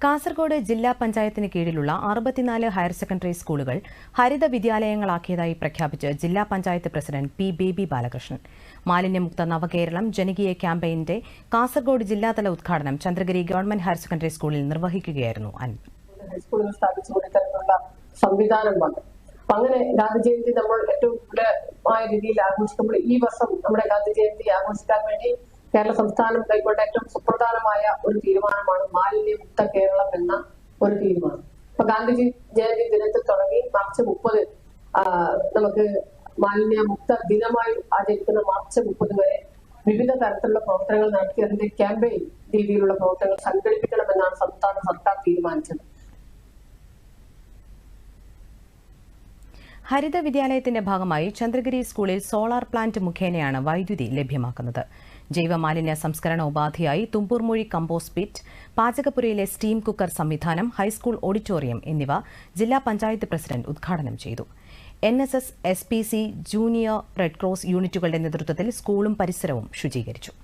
കാസർഗോഡ് ജില്ലാ പഞ്ചായത്തിന് കീഴിലുള്ള അറുപത്തിനാല് ഹയർ സെക്കൻഡറി സ്കൂളുകൾ ഹരിത വിദ്യാലയങ്ങളാക്കിയതായി പ്രഖ്യാപിച്ച് ജില്ലാ പഞ്ചായത്ത് പ്രസിഡന്റ് പി ബേബി ബാലകൃഷ്ണൻ. മാലിന്യമുക്ത നവകേരളം ജനകീയ ക്യാമ്പയിന്റെ കാസർഗോഡ് ജില്ലാതല ഉദ്ഘാടനം ചന്ദ്രഗിരി ഗവൺമെന്റ് ഹയർ സെക്കൻഡറി സ്കൂളിൽ നിർവഹിക്കുകയായിരുന്നു അൻവർ ഹൈസ്കൂളുകൾ സ്ഥാപിച്ചു കൊടുക്കാനുള്ള അങ്ങനെ ഗാന്ധി ജയന്തി നമ്മൾ ഏറ്റവും കൂടുതലായ രീതിയിൽ ആഘോഷിക്കുമ്പോൾ ഈ വർഷം നമ്മുടെ ഗാന്ധി ജയന്തി ആഘോഷിക്കാൻ വേണ്ടി കേരള സംസ്ഥാനം കൈക്കൊണ്ട ഏറ്റവും സുപ്രധാനമായ ഒരു തീരുമാനമാണ് മാലിന്യമുക്ത കേരളം എന്ന ഒരു തീരുമാനം. അപ്പൊ ഗാന്ധിജി ജയന്തി ദിനത്തിൽ തുടങ്ങി മാർച്ച് മുപ്പത് നമുക്ക് മാലിന്യമുക്ത ദിനമായി ആചരിക്കുന്ന മാർച്ച് മുപ്പത് വരെ വിവിധ തരത്തിലുള്ള പ്രവർത്തനങ്ങൾ നടത്തി അതിന്റെ ക്യാമ്പയിൻ രീതിയിലുള്ള പ്രവർത്തനങ്ങൾ സംഘടിപ്പിക്കണമെന്നാണ് സംസ്ഥാന സർക്കാർ തീരുമാനിച്ചത്. ഹരിത വിദ്യാലയത്തിന്റെ ഭാഗമായി ചന്ദ്രഗിരി സ്കൂളിൽ സോളാർ പ്ലാന്റ് മുഖേനയാണ് വൈദ്യുതി ലഭ്യമാക്കുന്നത്. ജൈവമാലിന്യ സംസ്കരണ ഉപാധിയായി തുമ്പൂർമൊഴി കമ്പോസ്റ്റ് പിറ്റ് പാചകപ്പുരയിലെ സ്റ്റീം കുക്കർ സംവിധാനം ഹൈസ്കൂൾ ഓഡിറ്റോറിയം എന്നിവ ജില്ലാ പഞ്ചായത്ത് പ്രസിഡന്റ് ഉദ്ഘാടനം ചെയ്തു. N S S S P C junior red cross യൂണിറ്റുകളുടെ നേതൃത്വത്തിൽ സ്കൂളും പരിസരവും ശുചീകരിച്ചു.